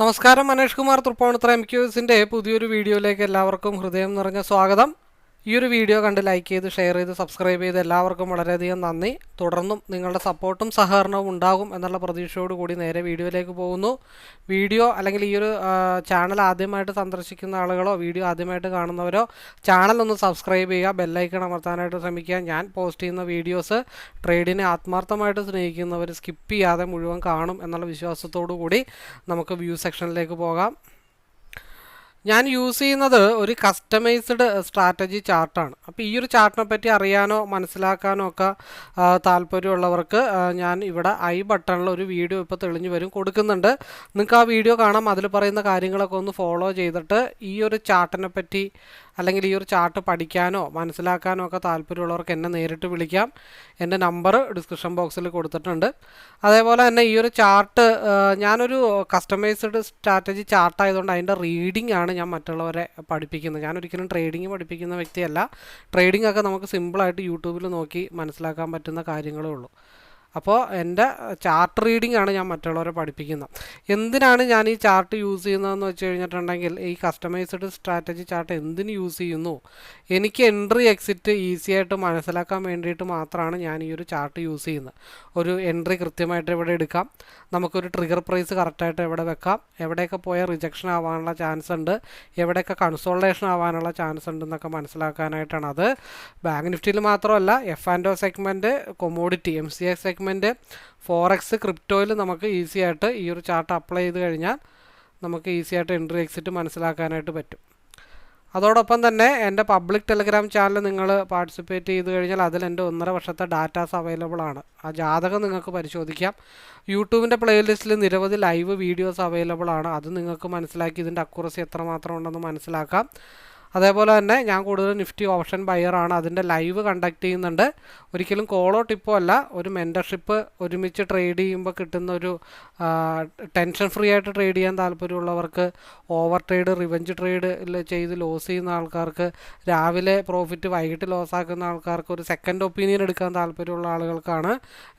നമസ്കാരം മനേഷ് കുമാർ തൃപ്പൂണിത്ര എം ക്യൂസിന്റെ പുതിയൊരു വീഡിയോയിലേക്ക് എല്ലാവർക്കും ഹൃദയം നിറഞ്ഞ സ്വാഗതം. ഈ ഒരു വീഡിയോ കണ്ട് ലൈക്ക് ചെയ്ത് ഷെയർ ചെയ്ത് സബ്സ്ക്രൈബ് ചെയ്ത് എല്ലാവർക്കും വളരെയധികം നന്ദി. തുടർന്നും നിങ്ങളുടെ സപ്പോർട്ടും സഹകരണവും ഉണ്ടാകും എന്നുള്ള പ്രതീക്ഷയോടുകൂടി നേരെ വീഡിയോയിലേക്ക് പോകുന്നു. വീഡിയോ അല്ലെങ്കിൽ ഈ ഒരു ചാനൽ ആദ്യമായിട്ട് സന്ദർശിക്കുന്ന ആളുകളോ വീഡിയോ ആദ്യമായിട്ട് കാണുന്നവരോ ചാനൽ ഒന്ന് സബ്സ്ക്രൈബ് ചെയ്യുക ബെല്ലൈക്കൺ അമർത്താനായിട്ട് ശ്രമിക്കുക. ഞാൻ പോസ്റ്റ് ചെയ്യുന്ന വീഡിയോസ് ട്രേഡിനെ ആത്മാർത്ഥമായിട്ട് സ്നേഹിക്കുന്നവർ സ്കിപ്പ് ചെയ്യാതെ മുഴുവൻ കാണും എന്നുള്ള വിശ്വാസത്തോടു കൂടി നമുക്ക് വ്യൂ സെക്ഷനിലേക്ക് പോകാം. ഞാൻ യൂസ് ചെയ്യുന്നത് ഒരു കസ്റ്റമൈസ്ഡ് സ്ട്രാറ്റജി ചാർട്ടാണ് അപ്പോൾ ഈ ഒരു ചാർട്ടിനെ പറ്റി അറിയാനോ മനസ്സിലാക്കാനോ ഒക്കെ താല്പര്യമുള്ളവർക്ക് ഞാൻ ഇവിടെ ഐ ബട്ടണിൽ ഒരു വീഡിയോ ഇപ്പോൾ തെളിഞ്ഞു വരും കൊടുക്കുന്നുണ്ട്. നിങ്ങൾക്ക് ആ വീഡിയോ കാണാം. അതിൽ പറയുന്ന കാര്യങ്ങളൊക്കെ ഒന്ന് ഫോളോ ചെയ്തിട്ട് ഈ ഒരു ചാർട്ടിനെ പറ്റി അല്ലെങ്കിൽ ഈ ഒരു ചാർട്ട് പഠിക്കാനോ മനസ്സിലാക്കാനോ ഒക്കെ താല്പര്യമുള്ളവർക്ക് എന്നെ നേരിട്ട് വിളിക്കാം. എന്റെ നമ്പർ ഡിസ്ക്രിപ്ഷൻ ബോക്സിൽ കൊടുത്തിട്ടുണ്ട്. അതേപോലെ തന്നെ ഈ ഒരു ചാർട്ട് ഞാനൊരു കസ്റ്റമൈസ്ഡ് സ്ട്രാറ്റജി ചാർട്ട് ആയതുകൊണ്ട് അതിന്റെ റീഡിംഗ് ആണ് ഞാൻ മറ്റുള്ളവരെ പഠിപ്പിക്കുന്നത്. ഞാനൊരിക്കലും ട്രേഡിംഗ് പഠിപ്പിക്കുന്ന വ്യക്തിയല്ല. ട്രേഡിംഗ് ഒക്കെ നമുക്ക് സിമ്പിളായിട്ട് യൂട്യൂബിൽ നോക്കി മനസ്സിലാക്കാൻ പറ്റുന്ന കാര്യങ്ങളേ ഉള്ളൂ. അപ്പോൾ എന്റെ ചാർട്ട് റീഡിംഗ് ആണ് ഞാൻ മറ്റുള്ളവരെ പഠിപ്പിക്കുന്നത്. എന്തിനാണ് ഞാൻ ഈ ചാർട്ട് യൂസ് ചെയ്യുന്നതെന്ന് വെച്ച് കഴിഞ്ഞിട്ടുണ്ടെങ്കിൽ ഈ കസ്റ്റമൈസ്ഡ് സ്ട്രാറ്റജി ചാർട്ട് എന്തിന് യൂസ് ചെയ്യുന്നു? എനിക്ക് എൻട്രി എക്സിറ്റ് ഈസി ആയിട്ട് മനസ്സിലാക്കാൻ വേണ്ടിയിട്ട് മാത്രമാണ് ഞാൻ ഈ ഒരു ചാർട്ട് യൂസ് ചെയ്യുന്നത്. ഒരു എൻട്രി കൃത്യമായിട്ട് ഇവിടെ എടുക്കാം. നമുക്കൊരു ട്രിഗർ പ്രൈസ് കറക്റ്റായിട്ട് എവിടെ വെക്കാം? എവിടെയൊക്കെ പോയാൽ റിജക്ഷൻ ആവാനുള്ള ചാൻസ് ഉണ്ട്? എവിടെയൊക്കെ കൺസോൾട്ടേഷൻ ആവാനുള്ള ചാൻസ് ഉണ്ടെന്നൊക്കെ മനസ്സിലാക്കാനായിട്ടാണ് അത്. ബാങ്ക് നിഫ്റ്റിയിൽ മാത്രമല്ല F and O segment commodity M C A segment forex ക്രിപ്റ്റോയിൽ നമുക്ക് ഈസി ആയിട്ട് ഈ ഒരു ചാർട്ട് അപ്ലൈ ചെയ്ത് കഴിഞ്ഞാൽ നമുക്ക് ഈസി ആയിട്ട് എൻട്രി എക്സിറ്റ് മനസ്സിലാക്കാനായിട്ട് പറ്റും. അതോടൊപ്പം തന്നെ എന്റെ പബ്ലിക് ടെലിഗ്രാം ചാനൽ നിങ്ങൾ പാർട്ടിസിപ്പേറ്റ് ചെയ്ത് കഴിഞ്ഞാൽ അതിൽ എന്റെ ഒന്നര വർഷത്തെ ഡാറ്റാസ് അവൈലബിൾ ആണ്. ആ ജാതകം നിങ്ങൾക്ക് പരിശോധിക്കാം. യൂട്യൂബിന്റെ പ്ലേലിസ്റ്റിൽ നിരവധി ലൈവ് വീഡിയോസ് അവൈലബിൾ ആണ്. അത് നിങ്ങൾക്ക് മനസ്സിലാക്കി ഇതിന്റെ അക്കുറസി എത്രമാത്രം ഉണ്ടെന്ന് മനസ്സിലാക്കാം. അതേപോലെ തന്നെ ഞാൻ കൂടുതൽ നിഫ്റ്റി ഓപ്ഷൻ ബയറാണ് അതിന്റെ ലൈവ് കണ്ടക്ട് ചെയ്യുന്നുണ്ട്. ഒരിക്കലും കോളോ ടിപ്പോ അല്ല. ഒരു മെന്റർഷിപ്പ് ഒരുമിച്ച് ട്രേഡ് ചെയ്യുമ്പോൾ കിട്ടുന്ന ഒരു ടെൻഷൻ ഫ്രീ ആയിട്ട് ട്രേഡ് ചെയ്യാൻ താല്പര്യമുള്ളവർക്ക് ഓവർ ട്രേഡ് റിവഞ്ച് ട്രേഡ് ചെയ്ത് ലോസ് ചെയ്യുന്ന ആൾക്കാർക്ക് രാവിലെ പ്രോഫിറ്റ് വൈകിട്ട് ലോസ് ആക്കുന്ന ആൾക്കാർക്ക് ഒരു സെക്കൻഡ് ഒപ്പീനിയൻ എടുക്കാൻ താല്പര്യമുള്ള ആളുകൾക്കാണ്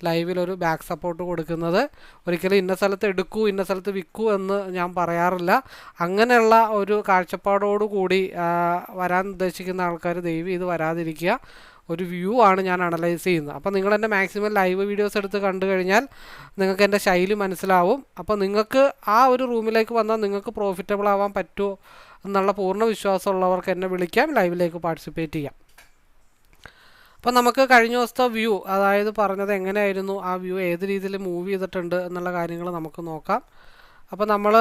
ലൈവിൽ ഒരു ബാക്ക് സപ്പോർട്ട് കൊടുക്കുന്നത്. ഒരിക്കലും ഇന്ന സ്ഥലത്ത് എടുക്കൂ ഇന്ന സ്ഥലത്ത് വിൽക്കൂ എന്ന് ഞാൻ പറയാറില്ല. അങ്ങനെയുള്ള ഒരു കാഴ്ചപ്പാടോടു കൂടി ആ, വരാൻ ഉദ്ദേശിക്കുന്ന ആൾക്കാർ ദയവ് ഇത് വരാതിരിക്കുക. ഒരു വ്യൂ ആണ് ഞാൻ അനലൈസ് ചെയ്യുന്നത്. അപ്പോൾ നിങ്ങൾ എന്റെ മാക്സിമം ലൈവ് വീഡിയോസ് എടുത്ത് കണ്ടു കഴിഞ്ഞാൽ നിങ്ങൾക്ക് എന്റെ ശൈലി മനസ്സിലാവും. അപ്പോൾ നിങ്ങൾക്ക് ആ ഒരു റൂമിലേക്ക് വന്നാൽ നിങ്ങൾക്ക് പ്രോഫിറ്റബിൾ ആവാൻ പറ്റുമോ എന്നുള്ള പൂർണ വിശ്വാസമുള്ളവർക്ക് എന്നെ വിളിക്കാം. ലൈവിലേക്ക് പാർട്ടിസിപ്പേറ്റ് ചെയ്യാം. അപ്പോൾ നമുക്ക് കഴിഞ്ഞ ദിവസത്തെ വ്യൂ അതായത് പറഞ്ഞത് എങ്ങനെയായിരുന്നു ആ വ്യൂ ഏത് രീതിയിൽ മൂവ് ചെയ്തിട്ടുണ്ട് എന്നുള്ള കാര്യങ്ങൾ നമുക്ക് നോക്കാം. അപ്പോൾ നമ്മൾ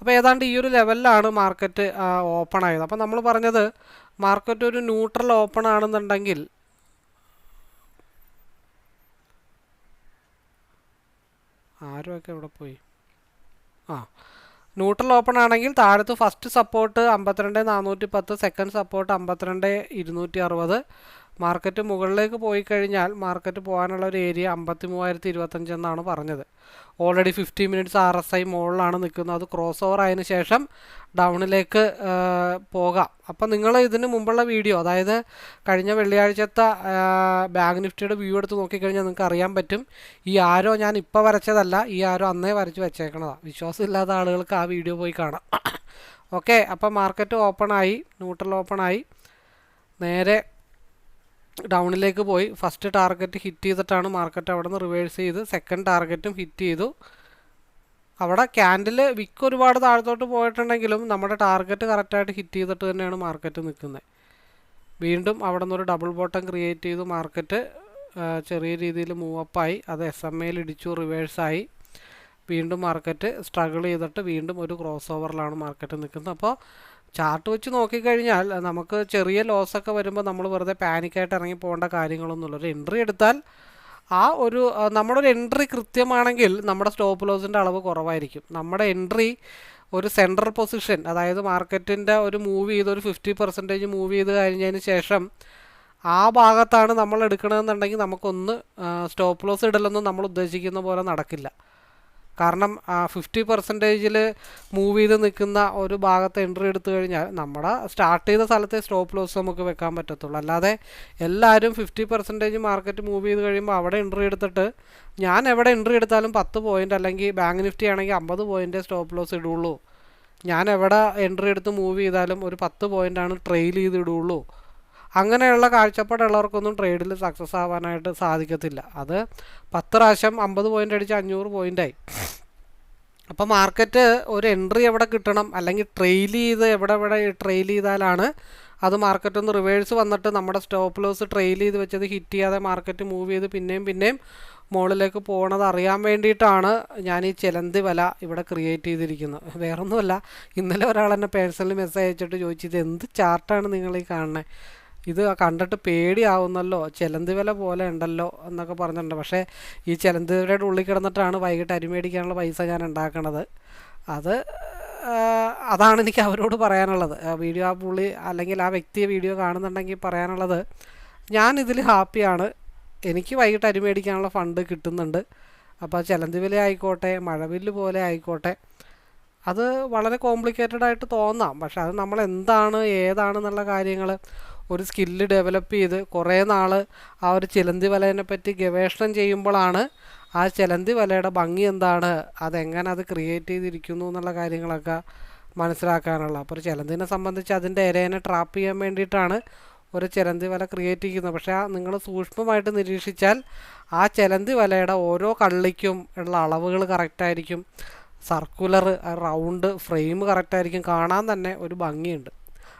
അപ്പോൾ ഏതാണ്ട് ഈ ഒരു ലെവലിലാണ് മാർക്കറ്റ് ഓപ്പൺ ആയത്. അപ്പോൾ നമ്മൾ പറഞ്ഞത് മാർക്കറ്റ് ഒരു ന്യൂട്രൽ ഓപ്പൺ ആണെന്നുണ്ടെങ്കിൽ ആരുമൊക്കെ ഇവിടെ പോയി? ആ ന്യൂട്രൽ ഓപ്പൺ ആണെങ്കിൽ താഴത്ത് ഫസ്റ്റ് സപ്പോർട്ട് അമ്പത്തിരണ്ട് നാനൂറ്റി പത്ത് സെക്കൻഡ് സപ്പോർട്ട് അമ്പത്തിരണ്ട് ഇരുന്നൂറ്റി അറുപത് മാർക്കറ്റ് മുകളിലേക്ക് പോയി കഴിഞ്ഞാൽ മാർക്കറ്റ് പോകാനുള്ള ഒരു ഏരിയ അമ്പത്തി മൂവായിരത്തി ഇരുപത്തഞ്ച് എന്നാണ് പറഞ്ഞത്. Already fifty minutes R S I മുകളിലാണ് നിൽക്കുന്നത്. അത് ക്രോസ് ഓവർ ആയതിനു ശേഷം ഡൗണിലേക്ക് പോകാം. അപ്പോൾ നിങ്ങൾ ഇതിന് മുമ്പുള്ള വീഡിയോ അതായത് കഴിഞ്ഞ വെള്ളിയാഴ്ചത്തെ ബാങ്ക് നിഫ്റ്റിയുടെ വ്യൂ എടുത്ത് നോക്കിക്കഴിഞ്ഞാൽ നിങ്ങൾക്ക് അറിയാൻ പറ്റും. ഈ ആരോ ഞാൻ ഇപ്പോൾ വരച്ചതല്ല ഈ ആരോ അന്നേ വരച്ച് വെച്ചേക്കണതാണ് വിശ്വാസമില്ലാത്ത ആളുകൾക്ക് ആ വീഡിയോ പോയി കാണാം. ഓക്കെ അപ്പോൾ മാർക്കറ്റ് ഓപ്പൺ ആയി ന്യൂട്രൽ ഓപ്പൺ ആയി. നേരെ ഡൗണിലേക്ക് പോയി. ഫസ്റ്റ് ടാർഗറ്റ് ഹിറ്റ് ചെയ്തിട്ടാണ് മാർക്കറ്റ് അവിടെ നിന്ന് റിവേഴ്സ് ചെയ്ത്. സെക്കൻഡ് ടാർഗറ്റും ഹിറ്റ് ചെയ്തു. അവിടെ ക്യാൻഡിൽ വിക്ക് ഒരുപാട് താഴത്തോട്ട് പോയിട്ടുണ്ടെങ്കിലും നമ്മുടെ ടാർഗറ്റ് കറക്റ്റായിട്ട് ഹിറ്റ് ചെയ്തിട്ട് തന്നെയാണ് മാർക്കറ്റ് നിൽക്കുന്നത്. വീണ്ടും അവിടെ നിന്നൊരു ഡബിൾ ബോട്ടം ക്രിയേറ്റ് ചെയ്തു മാർക്കറ്റ് ചെറിയ രീതിയിൽ മൂവ് അപ്പായി അത് എസ് എം എയിൽ ഇടിച്ചു റിവേഴ്സായി വീണ്ടും മാർക്കറ്റ് സ്ട്രഗിൾ ചെയ്തിട്ട് വീണ്ടും ഒരു ക്രോസ് ഓവറിലാണ് മാർക്കറ്റ് നിൽക്കുന്നത്. അപ്പോൾ ചാർട്ട് വെച്ച് നോക്കിക്കഴിഞ്ഞാൽ നമുക്ക് ചെറിയ ലോസൊക്കെ വരുമ്പോൾ നമ്മൾ വെറുതെ പാനിക്കായിട്ട് ഇറങ്ങി പോകേണ്ട കാര്യങ്ങളൊന്നുമില്ല. ഒരു എൻട്രി എടുത്താൽ ആ ഒരു നമ്മുടെ ഒരു എൻട്രി കൃത്യമാണെങ്കിൽ നമ്മുടെ സ്റ്റോപ്പ് ലോസിന്റെ അളവ് കുറവായിരിക്കും. നമ്മുടെ എൻട്രി ഒരു സെൻട്രൽ പൊസിഷൻ അതായത് മാർക്കറ്റിന്റെ ഒരു മൂവ് ചെയ്ത് ഒരു ഫിഫ്റ്റി പെർസെന്റേജ് മൂവ് ചെയ്ത് കഴിഞ്ഞതിന് ശേഷം ആ ഭാഗത്താണ് നമ്മൾ എടുക്കണമെന്നുണ്ടെങ്കിൽ നമുക്കൊന്ന് സ്റ്റോപ്പ് ലോസ് ഇടലൊന്നും നമ്മൾ ഉദ്ദേശിക്കുന്ന പോലെ നടക്കില്ല. കാരണം ഫിഫ്റ്റി പെർസെന്റേജിൽ മൂവ് ചെയ്ത് നിൽക്കുന്ന ഒരു ഭാഗത്ത് എൻട്രി എടുത്തു കഴിഞ്ഞാൽ നമ്മുടെ സ്റ്റാർട്ട് ചെയ്ത സ്ഥലത്തെ സ്റ്റോപ്പ് ലോസ് നമുക്ക് വെക്കാൻ പറ്റത്തുള്ളൂ. അല്ലാതെ എല്ലാവരും ഫിഫ്റ്റി പെർസെന്റേജ് മാർക്കറ്റ് മൂവ് ചെയ്ത് കഴിയുമ്പോൾ അവിടെ എൻട്രി എടുത്തിട്ട് ഞാൻ എവിടെ എൻട്രി എടുത്താലും പത്ത് പോയിന്റ് അല്ലെങ്കിൽ ബാങ്ക് നിഫ്റ്റി ആണെങ്കിൽ അമ്പത് പോയിന്റ് സ്റ്റോപ്പ് ലോസ് ഇടുള്ളൂ. ഞാൻ എവിടെ എൻട്രി എടുത്ത് മൂവ് ചെയ്താലും ഒരു പത്ത് പോയിന്റാണ് ട്രെയിൽ ചെയ്ത് ഇടുള്ളൂ. അങ്ങനെയുള്ള കാഴ്ചപ്പാടുള്ളവർക്കൊന്നും ട്രേഡിൽ സക്സസ് ആവാനായിട്ട് സാധിക്കത്തില്ല. അത് പത്ത് പ്രാവശ്യം അമ്പത് പോയിന്റ് അടിച്ച് അഞ്ഞൂറ് പോയിന്റായി അപ്പോൾ മാർക്കറ്റ് ഒരു എൻട്രി എവിടെ കിട്ടണം അല്ലെങ്കിൽ ട്രെയിൽ ചെയ്ത് എവിടെ എവിടെ ട്രെയിൽ ചെയ്താലാണ് അത് മാർക്കറ്റ് ഒന്ന് റിവേഴ്സ് വന്നിട്ട് നമ്മുടെ സ്റ്റോപ്പ് ലോസ് ട്രെയിൽ ചെയ്ത് വെച്ചത് ഹിറ്റ് ചെയ്യാതെ മാർക്കറ്റ് മൂവ് ചെയ്ത് പിന്നെയും പിന്നെയും മുകളിലേക്ക് പോകണത് അറിയാൻ വേണ്ടിയിട്ടാണ് ഞാൻ ഈ ചിലന്തി വല ഇവിടെ ക്രിയേറ്റ് ചെയ്തിരിക്കുന്നത്. വേറൊന്നുമല്ല ഇന്നലെ ഒരാൾ എന്നെ പേഴ്സണലി മെസ്സേജ് അയച്ചിട്ട് ചോദിച്ചു ഇത് എന്ത് ചാർട്ടാണ് നിങ്ങൾ ഈ കാണുന്നത് ഇത് കണ്ടിട്ട് പേടിയാവുന്നല്ലോ. ചിലന്തി വില പോലെ ഉണ്ടല്ലോ എന്നൊക്കെ പറഞ്ഞിട്ടുണ്ട്. പക്ഷേ ഈ ചിലന്തി വിലയുടെ ഉള്ളിൽ കിടന്നിട്ടാണ് വൈകിട്ട് അരിമേടിക്കാനുള്ള പൈസ ഞാൻ ഉണ്ടാക്കണത്. അത് അതാണ് എനിക്ക് അവരോട് പറയാനുള്ളത്. വീഡിയോ ആ പുള്ളി അല്ലെങ്കിൽ ആ വ്യക്തിയെ വീഡിയോ കാണുന്നുണ്ടെങ്കിൽ പറയാനുള്ളത് ഞാൻ ഇതിൽ ഹാപ്പിയാണ്. എനിക്ക് വൈകിട്ട് അരിമേടിക്കാനുള്ള ഫണ്ട് കിട്ടുന്നുണ്ട്. അപ്പോൾ ചിലന്തി വില ആയിക്കോട്ടെ മഴവില്ല് പോലെ ആയിക്കോട്ടെ. അത് വളരെ കോംപ്ലിക്കേറ്റഡ് ആയിട്ട് തോന്നാം. പക്ഷെ അത് നമ്മൾ എന്താണ് ഏതാണെന്നുള്ള കാര്യങ്ങൾ ഒരു സ്കില്ല് ഡെവലപ്പ് ചെയ്ത് കുറേ നാൾ ആ ഒരു ചിലന്തി വലയെ പറ്റി ഗവേഷണം ചെയ്യുമ്പോഴാണ് ആ ചിലന്തി വലയുടെ ഭംഗി എന്താണ് അതെങ്ങനെ അത് ക്രിയേറ്റ് ചെയ്തിരിക്കുന്നു എന്നുള്ള കാര്യങ്ങളൊക്കെ മനസ്സിലാക്കാനുള്ള. അപ്പോൾ ഒരു ചിലന്തിനെ സംബന്ധിച്ച് അതിന്റെ ഇരേനെ ട്രാപ്പ് ചെയ്യാൻ വേണ്ടിയിട്ടാണ് ഒരു ചിലന്തി വല ക്രിയേറ്റ് ചെയ്യുന്നത്. പക്ഷേ ആ നിങ്ങൾ സൂക്ഷ്മമായിട്ട് നിരീക്ഷിച്ചാൽ ആ ചിലന്തി വലയുടെ ഓരോ കള്ളിക്കും ഉള്ള അളവുകൾ കറക്റ്റായിരിക്കും സർക്കുലർ റൗണ്ട് ഫ്രെയിം കറക്റ്റായിരിക്കും കാണാൻ തന്നെ ഒരു ഭംഗിയുണ്ട്.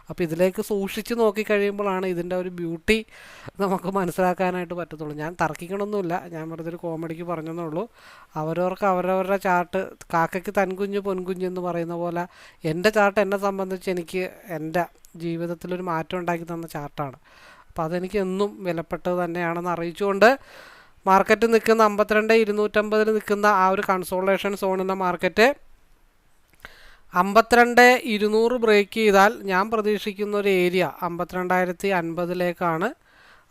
അപ്പോൾ ഇതിലേക്ക് സൂക്ഷിച്ച് നോക്കിക്കഴിയുമ്പോഴാണ് ഇതിന്റെ ഒരു ബ്യൂട്ടി നമുക്ക് മനസ്സിലാക്കാനായിട്ട് പറ്റത്തുള്ളൂ. ഞാൻ തർക്കിക്കണമൊന്നുമില്ല ഞാൻ വെറുതെ ഒരു കോമഡിക്ക് പറഞ്ഞതേ ഉള്ളൂ അവരവർക്ക് അവരവരുടെ ചാർട്ട് കാക്കയ്ക്ക് തൻകുഞ്ഞ് പൊൻകുഞ്ഞ് എന്ന് പറയുന്ന പോലെ എന്റെ ചാർട്ട് എന്നെ സംബന്ധിച്ച് എനിക്ക് എന്റെ ജീവിതത്തിലൊരു മാറ്റം ഉണ്ടാക്കി തന്ന ചാർട്ടാണ് അപ്പോൾ അതെനിക്ക് എന്നും വിലപ്പെട്ടത് തന്നെയാണെന്ന് അറിയിച്ചുകൊണ്ട് മാർക്കറ്റ് നിൽക്കുന്ന അമ്പത്തിരണ്ട് ഇരുന്നൂറ്റമ്പതിൽ നിൽക്കുന്ന ആ ഒരു കൺസോളേഷൻ സോണിന്റെ മാർക്കറ്റ് അമ്പത്തിരണ്ട് ഇരുന്നൂറ് ബ്രേക്ക് ചെയ്താൽ ഞാൻ പ്രതീക്ഷിക്കുന്ന ഒരു ഏരിയ അമ്പത്തിരണ്ടായിരത്തി അൻപതിലേക്കാണ്.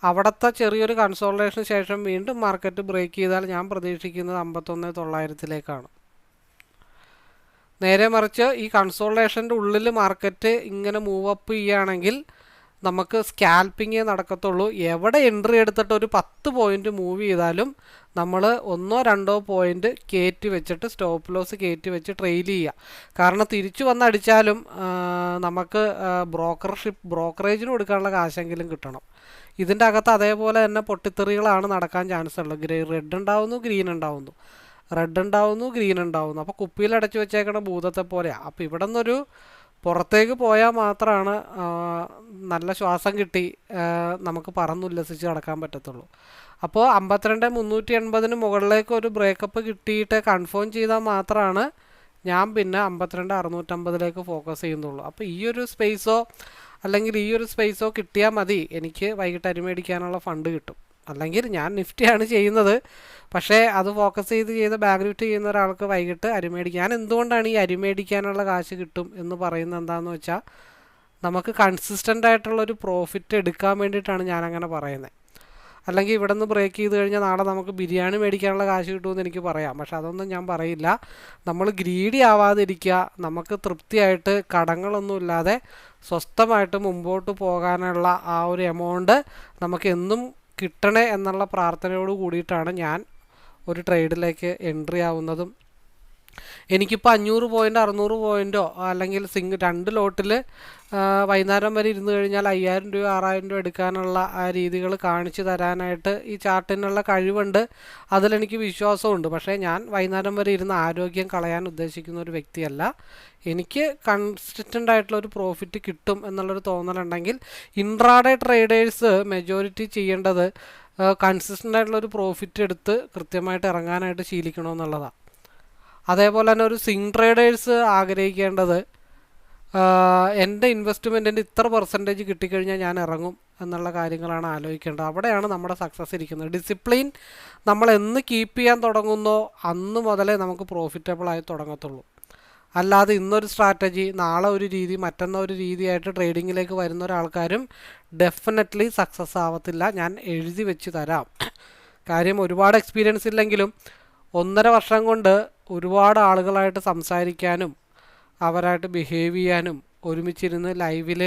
അവിടുത്തെ ചെറിയൊരു കൺസോൾട്ടേഷന് ശേഷം വീണ്ടും മാർക്കറ്റ് ബ്രേക്ക് ചെയ്താൽ ഞാൻ പ്രതീക്ഷിക്കുന്നത് അമ്പത്തൊന്ന് തൊള്ളായിരത്തിലേക്കാണ്. നേരെ മറിച്ച് ഈ കൺസോൾട്ടേഷന്റെ ഉള്ളിൽ മാർക്കറ്റ് ഇങ്ങനെ മൂവ് അപ്പ് ചെയ്യുകയാണെങ്കിൽ നമുക്ക് സ്കാൽപ്പിങ്ങേ നടക്കത്തുള്ളൂ. എവിടെ എൻട്രി എടുത്തിട്ട് ഒരു പത്ത് പോയിന്റ് മൂവ് ചെയ്താലും നമ്മൾ ഒന്നോ രണ്ടോ പോയിന്റ് കയറ്റി വെച്ചിട്ട് സ്റ്റോപ്പ് ലോസ് കയറ്റി വെച്ച് ട്രെയിൽ ചെയ്യുക. കാരണം തിരിച്ചു വന്നടിച്ചാലും നമുക്ക് ബ്രോക്കർഷിപ്പ് ബ്രോക്കറേജിന് കൊടുക്കാനുള്ള കാശെങ്കിലും കിട്ടണം. ഇതിന്റെ അകത്ത് അതേപോലെ തന്നെ പൊട്ടിത്തെറികളാണ് നടക്കാൻ ചാൻസ് ഉള്ളത്. ഗ്രേ റെഡ് ഉണ്ടാവുന്നു ഗ്രീൻ ഉണ്ടാവുന്നു. റെഡ് ഉണ്ടാവുന്നു ഗ്രീൻ ഉണ്ടാവുന്നു. അപ്പോൾ കുപ്പിയിൽ അടച്ചു വെച്ചേക്കണ ഭൂതത്തെ പോലെയാണ് അപ്പോൾ ഇവിടെ നിന്നൊരു പുറത്തേക്ക് പോയാൽ മാത്രമാണ് നല്ല ശ്വാസം കിട്ടി നമുക്ക് പറന്നുല്ലസിച്ച് നടക്കാൻ പറ്റത്തുള്ളൂ. അപ്പോൾ അമ്പത്തിരണ്ട് മുന്നൂറ്റി എൺപതിന് മുകളിലേക്ക് ഒരു ബ്രേക്കപ്പ് കിട്ടിയിട്ട് കൺഫേം ചെയ്താൽ മാത്രമാണ് ഞാൻ പിന്നെ അമ്പത്തിരണ്ട് അറുന്നൂറ്റമ്പതിലേക്ക് ഫോക്കസ് ചെയ്യുന്നുള്ളൂ. അപ്പോൾ ഈ ഒരു സ്പേസോ അല്ലെങ്കിൽ ഈ ഒരു സ്പേസോ കിട്ടിയാൽ മതി. എനിക്ക് വൈകിട്ട് അരിമേടിക്കാനുള്ള ഫണ്ട് കിട്ടും. അല്ലെങ്കിൽ ഞാൻ നിഫ്റ്റിയാണ് ചെയ്യുന്നത്. പക്ഷേ അത് ഫോക്കസ് ചെയ്ത് ചെയ്ത് ബാങ്ക് നിഫ്റ്റി ചെയ്യുന്ന ഒരാൾക്ക് വൈകിട്ട് അരിമേടിക്കാൻ ഞാൻ എന്തുകൊണ്ടാണ് ഈ അരിമേടിക്കാനുള്ള കാശ് കിട്ടും എന്ന് പറയുന്നത് എന്താണെന്ന് വെച്ചാൽ നമുക്ക് കൺസിസ്റ്റന്റ് ആയിട്ടുള്ളൊരു പ്രോഫിറ്റ് എടുക്കാൻ വേണ്ടിയിട്ടാണ് ഞാൻ അങ്ങനെ പറയുന്നത് അല്ലെങ്കിൽ ഇവിടെ നിന്ന് ബ്രേക്ക് ചെയ്ത് കഴിഞ്ഞാൽ നാളെ നമുക്ക് ബിരിയാണി മേടിക്കാനുള്ള കാശ് കിട്ടുമെന്ന് എനിക്ക് പറയാം. പക്ഷെ അതൊന്നും ഞാൻ പറയില്ല. നമ്മൾ ഗ്രീഡി ആവാതിരിക്കുക നമുക്ക് തൃപ്തിയായിട്ട് കടങ്ങളൊന്നും ഇല്ലാതെ സ്വസ്ഥമായിട്ട് മുമ്പോട്ട് പോകാനുള്ള ആ ഒരു എമൗണ്ട് നമുക്ക് എന്നും കിട്ടണേ എന്നുള്ള പ്രാർത്ഥനയോട് കൂടിയിട്ടാണ് ഞാൻ ഒരു ട്രേഡിലേക്ക് എൻട്രി ആവുന്നതും എനിക്കിപ്പോൾ അഞ്ഞൂറ് പോയിന്റ് അറുന്നൂറ് പോയിന്റോ അല്ലെങ്കിൽ സിംഗ് രണ്ട് ലോട്ടിൽ വൈകുന്നേരം വരെ ഇരുന്ന് കഴിഞ്ഞാൽ അയ്യായിരം രൂപ ആറായിരം രൂപ എടുക്കാനുള്ള ആ രീതികൾ കാണിച്ചു തരാനായിട്ട് ഈ ചാർട്ടിനുള്ള കഴിവുണ്ട്. അതിലെനിക്ക് വിശ്വാസമുണ്ട് പക്ഷേ ഞാൻ വൈകുന്നേരം വരെ ഇരുന്ന് ആരോഗ്യം കളയാൻ ഉദ്ദേശിക്കുന്ന ഒരു വ്യക്തിയല്ല. എനിക്ക് കൺസിസ്റ്റന്റ് ആയിട്ടുള്ള ഒരു പ്രോഫിറ്റ് കിട്ടും എന്നുള്ളൊരു തോന്നലുണ്ടെങ്കിൽ ഇൻട്രാഡേ ട്രേഡേഴ്സ് മെജോറിറ്റി ചെയ്യേണ്ടത് കൺസിസ്റ്റന്റ് ആയിട്ടുള്ള ഒരു പ്രോഫിറ്റ് എടുത്ത് കൃത്യമായിട്ട് ഇറങ്ങാനായിട്ട് ശീലിക്കണമെന്നുള്ളതാണ് അതേപോലെ തന്നെ ഒരു സിങ് ട്രേഡേഴ്സ് ആഗ്രഹിക്കേണ്ടത് എന്റെ ഇൻവെസ്റ്റ്മെന്റിന്റെ ഇത്ര പെർസെന്റേജ് കിട്ടിക്കഴിഞ്ഞാൽ ഞാൻ ഇറങ്ങും എന്നുള്ള കാര്യങ്ങളാണ് ആലോചിക്കേണ്ടത്. അവിടെയാണ് നമ്മുടെ സക്സസ് ഇരിക്കുന്നത്. ഡിസിപ്ലിൻ നമ്മൾ എന്ന് കീപ്പ് ചെയ്യാൻ തുടങ്ങുന്നോ അന്ന് മുതലേ നമുക്ക് പ്രോഫിറ്റബിളായി തുടങ്ങത്തുള്ളൂ. അല്ലാതെ ഇന്നൊരു സ്ട്രാറ്റജി നാളെ ഒരു രീതി മറ്റന്ന ഒരു രീതിയായിട്ട് ട്രേഡിങ്ങിലേക്ക് വരുന്ന ഒരാൾക്കാരും ഡെഫിനറ്റ്ലി സക്സസ് ആവത്തില്ല. ഞാൻ എഴുതി വെച്ച് തരാം. കാര്യം ഒരുപാട് എക്സ്പീരിയൻസ് ഇല്ലെങ്കിലും ഒന്നര വർഷം കൊണ്ട് ഒരുപാട് ആളുകളായിട്ട് സംസാരിക്കാനും അവരായിട്ട് ബിഹേവ് ചെയ്യാനും ഒരുമിച്ചിരുന്ന് ലൈവിൽ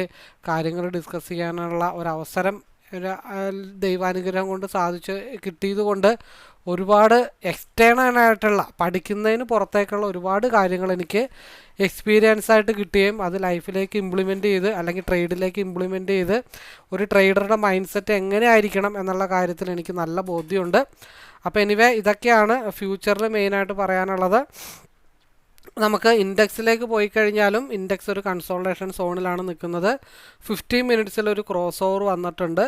കാര്യങ്ങൾ ഡിസ്കസ് ചെയ്യാനുള്ള ഒരവസരം ഒരു ദൈവാനുഗ്രഹം കൊണ്ട് സാധിച്ച് കിട്ടിയത് കൊണ്ട് ഒരുപാട് എക്സ്റ്റേണൽ ആയിട്ടുള്ള പഠിക്കുന്നതിന് പുറത്തേക്കുള്ള ഒരുപാട് കാര്യങ്ങൾ എനിക്ക് എക്സ്പീരിയൻസ് ആയിട്ട് കിട്ടുകയും അത് ലൈഫിലേക്ക് ഇംപ്ലിമെന്റ് ചെയ്ത് അല്ലെങ്കിൽ ട്രേഡിലേക്ക് ഇംപ്ലിമെന്റ് ചെയ്ത് ഒരു ട്രേഡറുടെ മൈൻഡ് സെറ്റ് എങ്ങനെ ആയിരിക്കണം എന്നുള്ള കാര്യത്തിൽ എനിക്ക് നല്ല ബോധ്യമുണ്ട്. അപ്പോൾ എനിവേ ഇതൊക്കെയാണ് ഫ്യൂച്ചറിൽ മെയിനായിട്ട് പറയാനുള്ളത്. നമുക്ക് ഇൻഡെക്സിലേക്ക് പോയി കഴിഞ്ഞാലും ഇൻഡെക്സ് ഒരു കൺസോൾട്ടേഷൻ സോണിലാണ് നിൽക്കുന്നത്. ഫിഫ്റ്റീൻ മിനിറ്റ്സിൽ ഒരു ക്രോസ് ഓവർ വന്നിട്ടുണ്ട്.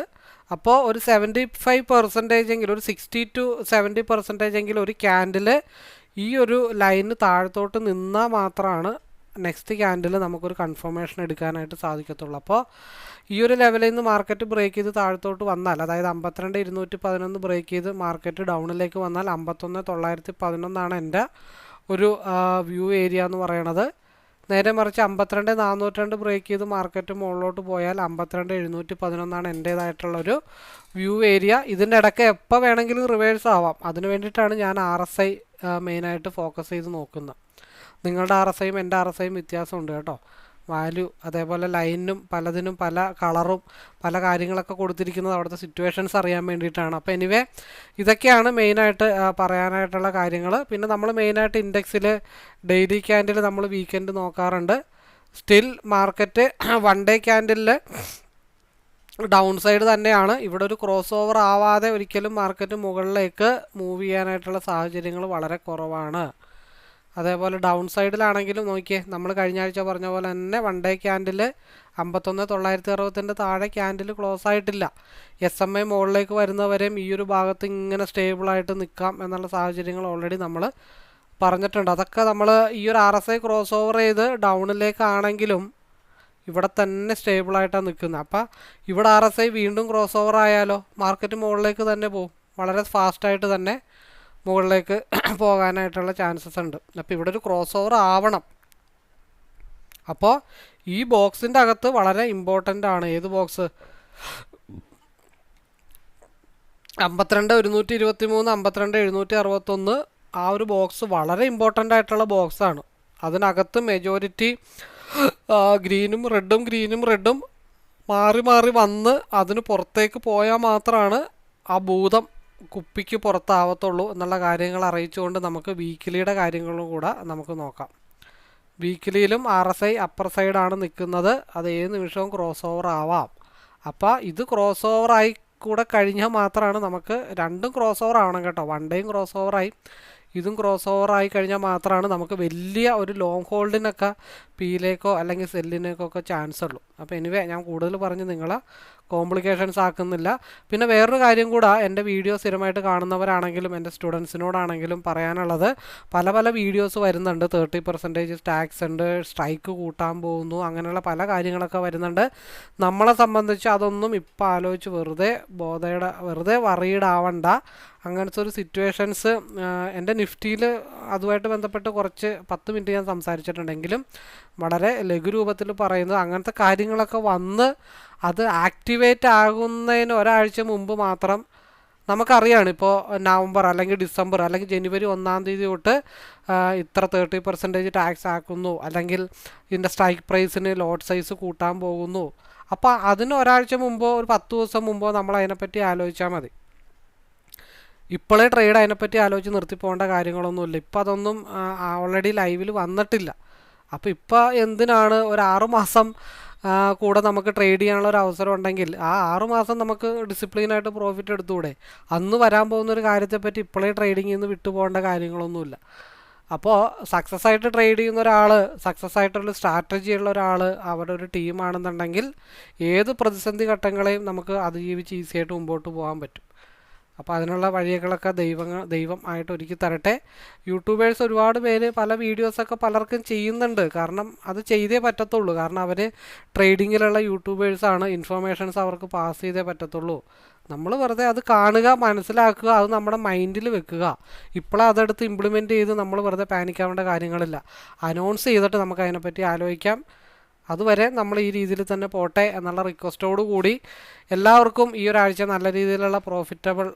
അപ്പോൾ ഒരു സെവന്റി ഫൈവ് പെർസെന്റേജ് എങ്കിലും ഒരു സിക്സ്റ്റി ടു സെവന്റി പെർസെന്റേജ് എങ്കിലും ഒരു ക്യാൻഡിൽ ഈ ഒരു ലൈന് താഴത്തോട്ട് നിന്നാൽ മാത്രമാണ് നെക്സ്റ്റ് ക്യാൻഡിൽ നമുക്കൊരു കൺഫർമേഷൻ എടുക്കാനായിട്ട് സാധിക്കത്തുള്ളൂ. അപ്പോൾ ഈ ഒരു ലെവലിൽ നിന്ന് മാർക്കറ്റ് ബ്രേക്ക് ചെയ്ത് താഴത്തോട്ട് വന്നാൽ അതായത് അമ്പത്തിരണ്ട് ഇരുന്നൂറ്റി പതിനൊന്ന് ബ്രേക്ക് ചെയ്ത് മാർക്കറ്റ് ഡൗണിലേക്ക് വന്നാൽ അമ്പത്തൊന്ന് തൊള്ളായിരത്തി പതിനൊന്നാണ് എന്റെ ഒരു വ്യൂ ഏരിയ എന്ന് പറയണത്. നേരെ മറിച്ച് അമ്പത്തിരണ്ട് നാനൂറ്റി ബ്രേക്ക് ചെയ്ത് മാർക്കറ്റ് മുകളിലോട്ട് പോയാൽ അമ്പത്തിരണ്ട് എഴുന്നൂറ്റി പതിനൊന്നാണ് എന്റേതായിട്ടുള്ളൊരു വ്യൂ ഏരിയ ഇതിന്റെ ഇടയ്ക്ക് എപ്പോൾ വേണമെങ്കിലും റിവേഴ്സ് ആവാം. അതിന് വേണ്ടിയിട്ടാണ് ഞാൻ ആർ എസ് ഐ മെയിനായിട്ട് ഫോക്കസ് ചെയ്ത് നോക്കുന്നത്. നിങ്ങളുടെ ആർ എസ് ഐയും എന്റെ ആർ എസ് ഐയും വ്യത്യാസമുണ്ട് കേട്ടോ. വാല്യൂ അതേപോലെ ലൈനും പലതിനും പല കളറും പല കാര്യങ്ങളൊക്കെ കൊടുത്തിരിക്കുന്നത് അവിടുത്തെ സിറ്റുവേഷൻസ് അറിയാൻ വേണ്ടിയിട്ടാണ്. അപ്പോൾ എനിവേ ഇതൊക്കെയാണ് മെയിനായിട്ട് പറയാനായിട്ടുള്ള കാര്യങ്ങൾ പിന്നെ നമ്മൾ മെയിനായിട്ട് ഇൻഡെക്സിൽ ഡെയിലി ക്യാൻഡിൽ നമ്മൾ വീക്കെൻഡ് നോക്കാറുണ്ട്. സ്റ്റിൽ മാർക്കറ്റ് വൺ ഡേ ക്യാൻഡിലിൽ ഡൗൺ സൈഡ് തന്നെയാണ്. ഇവിടെ ഒരു ക്രോസ് ഓവർ ആവാതെ ഒരിക്കലും മാർക്കറ്റ് മുകളിലേക്ക് മൂവ് ചെയ്യാനായിട്ടുള്ള സാഹചര്യങ്ങൾ വളരെ കുറവാണ്. അതേപോലെ ഡൗൺ സൈഡിലാണെങ്കിലും നോക്കിയേ നമ്മൾ കഴിഞ്ഞ ആഴ്ച പറഞ്ഞ പോലെ തന്നെ വൺ ഡേ ക്യാൻഡിൽ അമ്പത്തൊന്ന് തൊള്ളായിരത്തി അറുപത്തിന്റെ താഴെ ക്യാൻഡിൽ ക്ലോസ് ആയിട്ടില്ല. എസ് എം ഐ മുകളിലേക്ക് വരുന്നവരെയും ഈ ഒരു ഭാഗത്ത് ഇങ്ങനെ സ്റ്റേബിളായിട്ട് നിൽക്കാം എന്നുള്ള സാഹചര്യങ്ങൾ ഓൾറെഡി നമ്മൾ പറഞ്ഞിട്ടുണ്ട്. അതൊക്കെ നമ്മൾ ഈ ഒരു R S I cross over ചെയ്ത് ഡൗണിലേക്കാണെങ്കിലും ഇവിടെ തന്നെ സ്റ്റേബിളായിട്ടാണ് നിൽക്കുന്നത് അപ്പോൾ ഇവിടെ ആർ എസ് ഐ വീണ്ടും ക്രോസ് ഓവർ ആയാലോ? മാർക്കറ്റ് മുകളിലേക്ക് തന്നെ പോകും വളരെ ഫാസ്റ്റായിട്ട് തന്നെ മുകളിലേക്ക് പോകാനായിട്ടുള്ള ചാൻസസ് ഉണ്ട്. അപ്പോൾ ഇവിടെ ഒരു ക്രോസ് ഓവർ ആവണം. അപ്പോൾ ഈ ബോക്സിന്റെ അകത്ത് വളരെ ഇമ്പോർട്ടന്റ് ആണ്. ഏത് ബോക്സ് അമ്പത്തിരണ്ട് ഒരുന്നൂറ്റി ഇരുപത്തി മൂന്ന് അമ്പത്തിരണ്ട് എഴുന്നൂറ്റി അറുപത്തൊന്ന് ആ ഒരു ബോക്സ് വളരെ ഇമ്പോർട്ടന്റ് ആയിട്ടുള്ള ബോക്സാണ് അതിനകത്ത് മെജോറിറ്റി ഗ്രീനും റെഡും ഗ്രീനും റെഡും മാറി മാറി വന്ന് അതിന് പുറത്തേക്ക് പോയാൽ മാത്രമാണ് ആ ഭൂതം കുപ്പിക്ക് പുറത്താവത്തുള്ളൂ എന്നുള്ള കാര്യങ്ങൾ അറിയിച്ചുകൊണ്ട് നമുക്ക് വീക്കിലിയുടെ കാര്യങ്ങളും കൂടെ നമുക്ക് നോക്കാം. വീക്കിലിയിലും ആർ എസ് ഐ അപ്പർ സൈഡാണ് നിൽക്കുന്നത്. അത് ഏത് നിമിഷവും ക്രോസ് ഓവർ ആവാം. അപ്പോൾ ഇത് ക്രോസ് ഓവർ ആയി കൂടെ കഴിഞ്ഞാൽ മാത്രമാണ് നമുക്ക് രണ്ടും ക്രോസ് ഓവർ ആവണം കേട്ടോ. വൺ ഡേയും ക്രോസ് ഓവറായി ഇതും ക്രോസ് ഓവർ ആയി കഴിഞ്ഞാൽ മാത്രമാണ് നമുക്ക് വലിയ ഒരു ലോങ് ഹോൾഡിനൊക്കെ പിയിലേക്കോ അല്ലെങ്കിൽ സെല്ലിനേക്കോ ഒക്കെ ചാൻസ് ഉള്ളൂ. അപ്പോൾ എനിവേ ഞാൻ കൂടുതൽ പറഞ്ഞ് നിങ്ങളെ കോംപ്ലിക്കേഷൻസ് ആക്കുന്നില്ല. പിന്നെ വേറൊരു കാര്യം കൂടെ എന്റെ വീഡിയോ സ്ഥിരമായിട്ട് കാണുന്നവരാണെങ്കിലും എന്റെ സ്റ്റുഡൻസിനോടാണെങ്കിലും പറയാനുള്ളത് പല പല വീഡിയോസ് വരുന്നുണ്ട്. തേർട്ടി പെർസെന്റേജ് ടാക്സ് ഉണ്ട് സ്ട്രൈക്ക് കൂട്ടാൻ പോകുന്നു അങ്ങനെയുള്ള പല കാര്യങ്ങളൊക്കെ വരുന്നുണ്ട്. നമ്മളെ സംബന്ധിച്ച് അതൊന്നും ഇപ്പം ആലോചിച്ച് വെറുതെ ബോധയുടെ വെറുതെ worried ആവണ്ട. അങ്ങനത്തെ ഒരു സിറ്റുവേഷൻസ് എന്റെ നിഫ്റ്റിയിൽ അതുമായിട്ട് ബന്ധപ്പെട്ട് കുറച്ച് പത്ത് മിനിറ്റ് ഞാൻ സംസാരിച്ചിട്ടുണ്ടെങ്കിലും വളരെ ലഘുരൂപത്തിൽ പറയുന്നത് അങ്ങനത്തെ കാര്യങ്ങളൊക്കെ വന്ന് അത് ആക്ടിവേറ്റ് ആകുന്നതിന് ഒരാഴ്ച മുമ്പ് മാത്രം നമുക്കറിയാണ്. ഇപ്പോൾ നവംബർ അല്ലെങ്കിൽ ഡിസംബർ അല്ലെങ്കിൽ ജനുവരി ഒന്നാം തീയതി തൊട്ട് ഇത്ര തേർട്ടി പെർസെന്റേജ് ടാക്സ് ആക്കുന്നു. അല്ലെങ്കിൽ ഇതിന്റെ സ്ട്രൈക്ക് പ്രൈസിന് ലോട്ട് സൈസ് കൂട്ടാൻ പോകുന്നു. അപ്പോൾ അതിന് ഒരാഴ്ച മുമ്പോ ഒരു പത്ത് ദിവസം മുമ്പോ നമ്മൾ അതിനെപ്പറ്റി ആലോചിച്ചാൽ മതി. ഇപ്പോഴേ ട്രേഡ് അതിനെപ്പറ്റി ആലോചിച്ച് നിർത്തി പോകേണ്ട കാര്യങ്ങളൊന്നുമില്ല. ഇപ്പം അതൊന്നും ഓൾറെഡി ലൈവിൽ വന്നിട്ടില്ല. അപ്പോൾ ഇപ്പോൾ എന്തിനാണ് ഒരു ആറു മാസം ആ, കൂടെ നമുക്ക് ട്രേഡ് ചെയ്യാനുള്ള ഒരു അവസരം ഉണ്ടെങ്കിൽ ആ ആറുമാസം നമുക്ക് ഡിസിപ്ലിനായിട്ട് പ്രോഫിറ്റ് എടുത്തുകൂടെ അന്ന് വരാൻ പോകുന്ന ഒരു കാര്യത്തെപ്പറ്റി ഇപ്പോഴേ ട്രേഡിങ്ങിൽ നിന്ന് വിട്ടുപോകേണ്ട കാര്യങ്ങളൊന്നുമില്ല. അപ്പോൾ സക്സസ് ആയിട്ട് ട്രേഡ് ചെയ്യുന്ന ഒരാൾ സക്സസ് ആയിട്ടുള്ള സ്ട്രാറ്റജി ഉള്ള ഒരാൾ അവരുടെ ഒരു ടീമാണെന്നുണ്ടെങ്കിൽ ഏത് പ്രതിസന്ധി ഘട്ടങ്ങളെയും നമുക്ക് അതിജീവിച്ച് ഈസിയായിട്ട് മുമ്പോട്ട് പോകാൻ പറ്റും. അപ്പോൾ അതിനുള്ള വഴികളൊക്കെ ദൈവങ്ങൾ ദൈവം ആയിട്ട് ഒരുക്കി തരട്ടെ. യൂട്യൂബേഴ്സ് ഒരുപാട് പേര് പല വീഡിയോസൊക്കെ പലർക്കും ചെയ്യുന്നുണ്ട്. കാരണം അത് ചെയ്തേ പറ്റത്തുള്ളൂ. കാരണം അവർ ട്രേഡിങ്ങിലുള്ള യൂട്യൂബേഴ്സാണ് ഇൻഫർമേഷൻസ് അവർക്ക് പാസ് ചെയ്തേ പറ്റത്തുള്ളൂ. നമ്മൾ വെറുതെ അത് കാണുക മനസ്സിലാക്കുക അത് നമ്മുടെ മൈൻഡിൽ വെക്കുക. ഇപ്പോഴും അതെടുത്ത് ഇംപ്ലിമെന്റ് ചെയ്ത് നമ്മൾ വെറുതെ പാനിക്കാവേണ്ട കാര്യങ്ങളില്ല. അനൗൺസ് ചെയ്തിട്ട് നമുക്ക് അതിനെപ്പറ്റി ആലോചിക്കാം. അതുവരെ നമ്മൾ ഈ രീതിയിൽ തന്നെ പോട്ടെ എന്നുള്ള റിക്വസ്റ്റോടു കൂടി എല്ലാവർക്കും ഈ ഒരാഴ്ച നല്ല രീതിയിലുള്ള പ്രോഫിറ്റബിൾ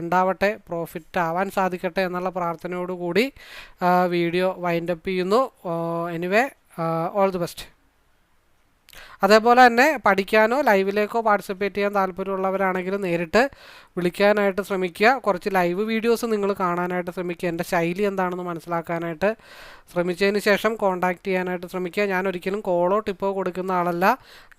ഉണ്ടാവട്ടെ പ്രോഫിറ്റ് ആവാൻ സാധിക്കട്ടെ എന്നുള്ള പ്രാർത്ഥനയോടുകൂടി വീഡിയോ വൈൻഡപ്പ് ചെയ്യുന്നു. എനിവേ ഓൾ ദി ബെസ്റ്റ് അതേപോലെ തന്നെ പഠിക്കാനോ ലൈവിലേക്കോ പാർട്ടിസിപ്പേറ്റ് ചെയ്യാൻ താല്പര്യമുള്ളവരാണെങ്കിൽ നേരിട്ട് വിളിക്കാനായിട്ട് ശ്രമിക്കുക. കുറച്ച് ലൈവ് വീഡിയോസ് നിങ്ങൾ കാണാനായിട്ട് ശ്രമിക്കുക. എന്റെ ശൈലി എന്താണെന്ന് മനസ്സിലാക്കാനായിട്ട് ശ്രമിച്ചതിന് ശേഷം കോൺടാക്റ്റ് ചെയ്യാനായിട്ട് ശ്രമിക്കുക. ഞാൻ ഒരിക്കലും കോളോ ടിപ്പോ കൊടുക്കുന്ന ആളല്ല.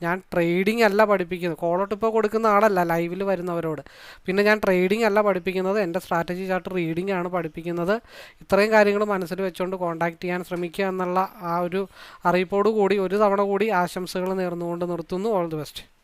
ഞാൻ ട്രേഡിംഗ് അല്ല പഠിപ്പിക്കുന്നത്. കോളോ ടിപ്പോ കൊടുക്കുന്ന ആളല്ല ലൈവിൽ വരുന്നവരോട്. പിന്നെ ഞാൻ ട്രേഡിംഗ് അല്ല പഠിപ്പിക്കുന്നത്. എന്റെ സ്ട്രാറ്റജി ചാർട്ട് റീഡിംഗ് ആണ് പഠിപ്പിക്കുന്നത്. ഇത്രയും കാര്യങ്ങൾ മനസ്സിൽ വെച്ചുകൊണ്ട് കോൺടാക്റ്റ് ചെയ്യാൻ ശ്രമിക്കുക എന്നുള്ള ആ ഒരു അറിയിപ്പോടു കൂടി ഒരു തവണ കൂടി ആശംസകൾ നേർന്നുകൊണ്ട് നിർത്തുന്നു. All the best